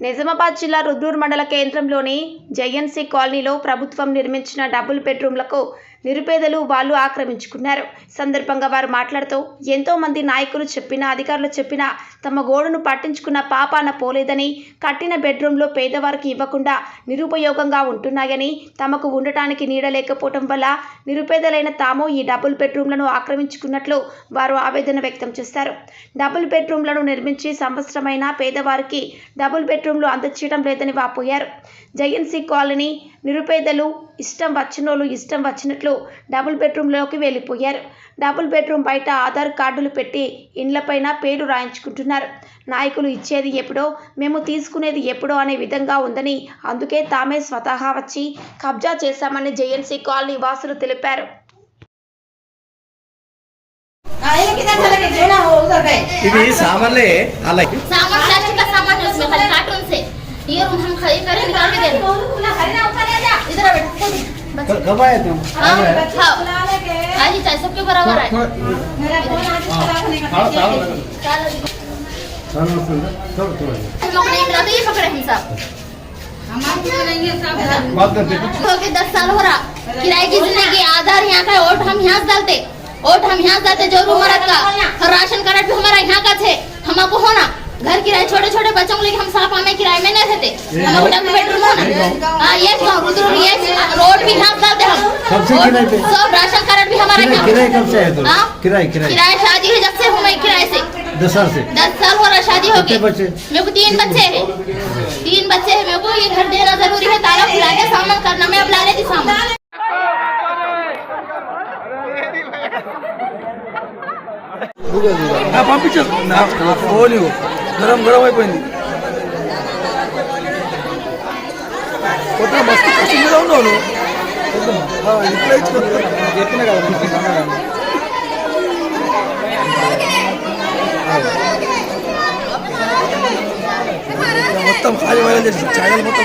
నిజామాబాద్ జిల్లా రుద్రూర్ మండల కేంద్రంలోని జేఎన్సీ కాలనీలో ప్రభుత్వం నిర్మించిన డబుల్ బెడ్రూమ్లకు నిరుపేదలు వాళ్ళు ఆక్రమించుకున్నారు. సందర్భంగా వారు మాట్లాడుతూ ఎంతో మంది నాయకులు చెప్పినా అధికారులు చెప్పినా తమ గోడును పట్టించుకున్న పాపాన పోలేదని కట్టిన బెడ్రూమ్లో పేదవారికి ఇవ్వకుండా నిరుపయోగంగా ఉంటున్నాయని తమకు ఉండటానికి నీడ లేకపోవటం వల్ల నిరుపేదలైన తాము ఈ డబుల్ బెడ్రూమ్లను ఆక్రమించుకున్నట్లు వారు ఆవేదన వ్యక్తం చేశారు. డబుల్ బెడ్రూమ్లను నిర్మించి సంవత్సరమైన పేదవారికి డబుల్ బెడ్రూమ్లు అందచేయడం లేదని వాపోయారు. జయన్సీ కాలనీ నిరుపేదలు ఇష్టం వచ్చినోళ్ళు ఇష్టం వచ్చినట్లు డబుల్ బెడ్రూమ్లోకి వెళ్ళిపోయారు డబుల్ బెడ్రూమ్ బయట ఆధార్ కార్డులు పెట్టి ఇండ్లపైన పేరు రాయించుకుంటున్నారు నాయకులు ఇచ్చేది ఎప్పుడో మేము తీసుకునేది ఎప్పుడో అనే విధంగా ఉందని అందుకే తామే స్వతహా వచ్చి కబ్జా చేశామని జేఎన్సీ కాలనీ వాసులు తెలిపారు ఇది సామాన్లే అలాగే सामान प्लास्टिक का सामान है उसमें खाली कार्टून से ये रूम हम खरीद कर निकाल के दे कब आए तुम? हाँ हाँ आज ही। चाहिए सबके बराबर हम लोग नहीं मिला तो ये पकड़े हम सब। दस साल हो रहा। किराए की ज़िंदगी आधार यहाँ का वोट हम यहाँ से डालते। वोट हम यहाँ से डालते जो रूम का और राशन कार्ड भी हमारा यहाँ का थे। हमको होना घर किराए छोटे छोटे बच्चों को लेके हम साफ़ में किराए में नहीं रहते हम डबल बेडरूम होना हाँ ये गाँव रुद्र ये रोड भी यहाँ से डालते हम कब से वोट- किराए पे? सब राशन कार्ड भी हमारा किराए यहाँ किराए कब से आए तुम हाँ? किराए किराए किराए शादी है जब से हूँ मैं किराए से दस साल से दस साल हो रहा शादी हो कितने गई बच्चे मेरे को तीन बच्चे हैं तीन बच्चे हैं मेरे को ये घर देना जरूरी है ताला खुला के सामान करना मैं अब ला लेती सामान ఆ, పంపించు నా ఫోన్ ఇవ్వు. గరం గరం అయిపోయింది కొత్త మస్తు కసింగ్లో ఉన్నాను మొత్తం ఖాళీ వైరల్ చేసి ఛానల్ మొత్తం